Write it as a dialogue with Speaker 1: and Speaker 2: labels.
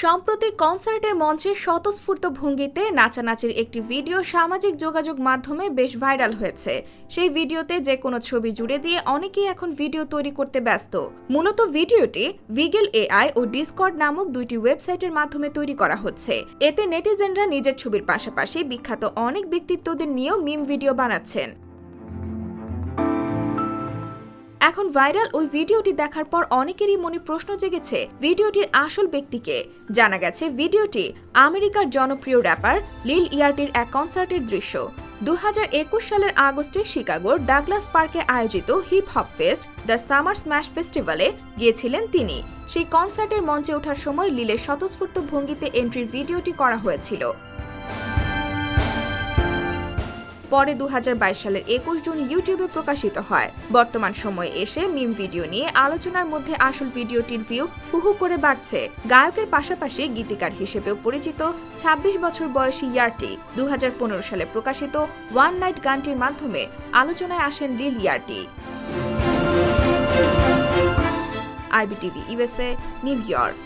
Speaker 1: সম্প্রতি কনসার্টের মঞ্চে স্বতঃস্ফূর্ত ভঙ্গিতে নাচানাচির একটি ভিডিও সামাজিক যোগাযোগ মাধ্যমে বেশ ভাইরাল হয়েছে। সেই ভিডিওতে যে কোনো ছবি জুড়ে দিয়ে অনেকেই এখন ভিডিও তৈরি করতে ব্যস্ত। মূলত ভিডিওটি ভিগেল এআই ও ডিসকর্ড নামক দুইটি ওয়েবসাইটের মাধ্যমে তৈরি করা হচ্ছে। এতে নেটিজেনরা নিজের ছবির পাশাপাশি বিখ্যাত অনেক ব্যক্তিত্বদের নিয়েও মিম ভিডিও বানাচ্ছেন। এখন ভাইরাল ওই ভিডিওটি দেখার পর অনেকেরই মনে প্রশ্ন জেগেছে ভিডিওটির আসল ব্যক্তিকে। জানা গেছে, ভিডিওটি আমেরিকার জনপ্রিয় র্যাপার লিল ইয়ার্টির এক কনসার্টের দৃশ্য। দু একুশ সালের আগস্টে শিকাগোর ডাগলাস পার্কে আয়োজিত hip hop fest the summer smash ফেস্টিভ্যালে গিয়েছিলেন তিনি। সেই কনসার্টের মঞ্চে ওঠার সময় লিলের স্বতঃস্ফূর্ত ভঙ্গিতে এন্ট্রির ভিডিওটি করা হয়েছিল। পরে দু হাজার বাইশ সালের একুশ জুন ইউটিউবে প্রকাশিত হয়। বর্তমান সময়ে এসে মিম ভিডিও নিয়ে আলোচনার মধ্যে আসল ভিডিওটির ভিউ হুহু করে বাড়ছে। গায়কের পাশাপাশি গীতিকার হিসেবেও পরিচিত ২৬ বছর বয়সী ইয়ার্টি দু সালে প্রকাশিত ওয়ান নাইট গানটির মাধ্যমে আলোচনায় আসেন Lil Yachty IBTV USA New York.